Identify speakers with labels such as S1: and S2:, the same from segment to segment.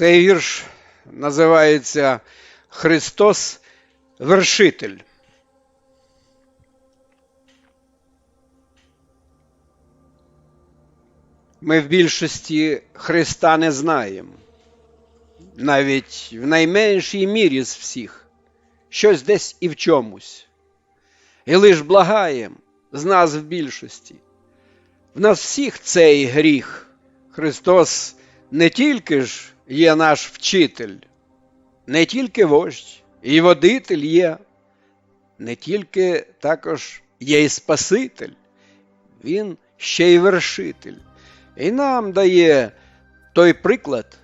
S1: Цей вірш називається Христос Вершитель. Ми в більшості Христа не знаємо, навіть в найменшій мірі з всіх, щось десь і в чомусь. І лиш благаєм з нас в більшості. В нас всіх цей гріх. Христос не тільки ж є наш вчитель, не тільки вождь, і водитель є, не тільки також є і Спаситель, Він ще й вершитель. І нам дає той приклад,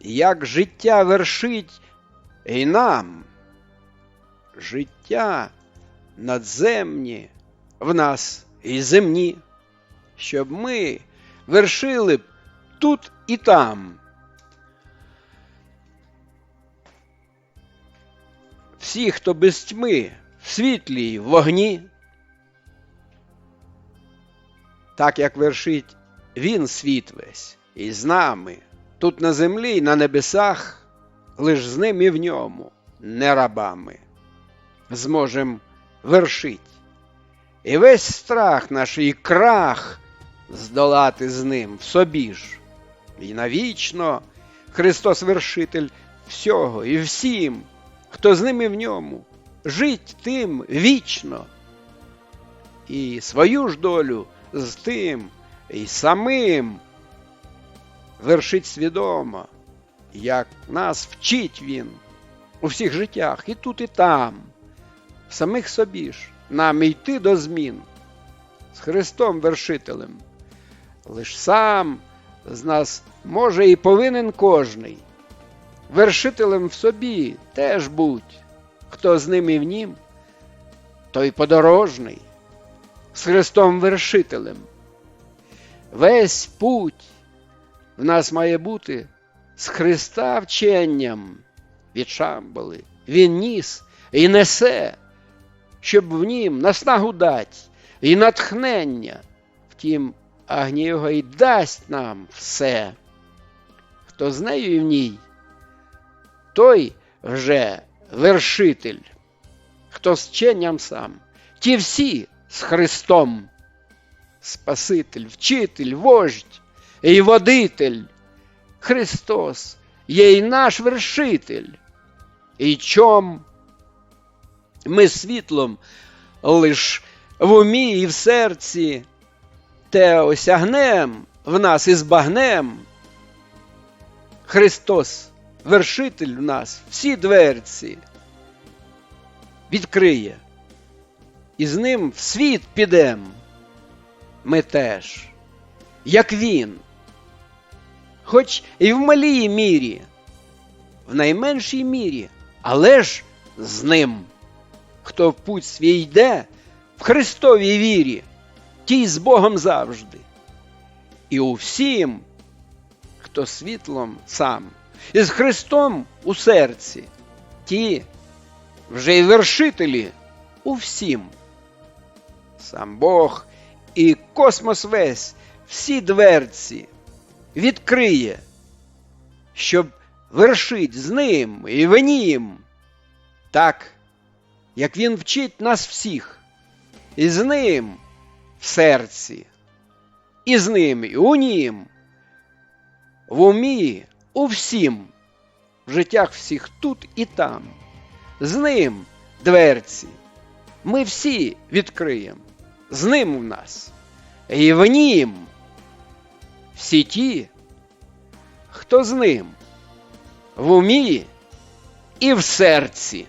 S1: як життя вершить і нам. Життя надземні в нас і земні, щоб ми вершили б тут і там. Всі, хто без тьми, в світлі й в вогні, так як вершить він світ весь і з нами, тут на землі й на небесах, лиш з ним і в ньому, не рабами, зможем вершить. І весь страх наш і крах здолати з ним в собі ж. І навічно Христос вершитель всього і всім, хто з ним і в ньому, жить тим вічно. І свою ж долю з тим і самим вершить свідомо, як нас вчить він у всіх життях, і тут, і там, в самих собі ж, нам йти до змін з Христом Вершителем. Лиш сам з нас може і повинен кожний. Вершителем в собі теж будь, хто з ним і в нім, той подорожний, з Христом Вершителем. Весь путь в нас має бути з Христа вченням від Шамбали. Він ніс і несе, щоб в нім наснагу дать і натхнення. Втім, агні його й дасть нам все. Хто з нею і в ній, той вже вершитель, хто з вченням сам, ті всі з Христом. Спаситель, вчитель, вождь і водитель. Христос є й наш вершитель. І чом ми світлом лиш в умі і в серці, те осягнем в нас і збагнем. Христос, вершитель в нас, всі дверці відкриє, і з ним в світ підем ми теж, як він, хоч і в малій мірі, в найменшій мірі, але ж з ним, хто в путь свій йде в Христовій вірі, тій з Богом завжди. І у всім, хто світлом сам, і з Христом у серці, ті вже й вершителі у всім. Сам Бог і космос весь всі дверці відкриє, щоб вершить з ним і в нім, так, як він вчить нас всіх, і з ним в серці, і з ним і у нім, в умі у всім, в життях всіх тут і там, з ним дверці. Ми всі відкриємо з ним в нас, і в нім всі ті, хто з ним в умі і в серці.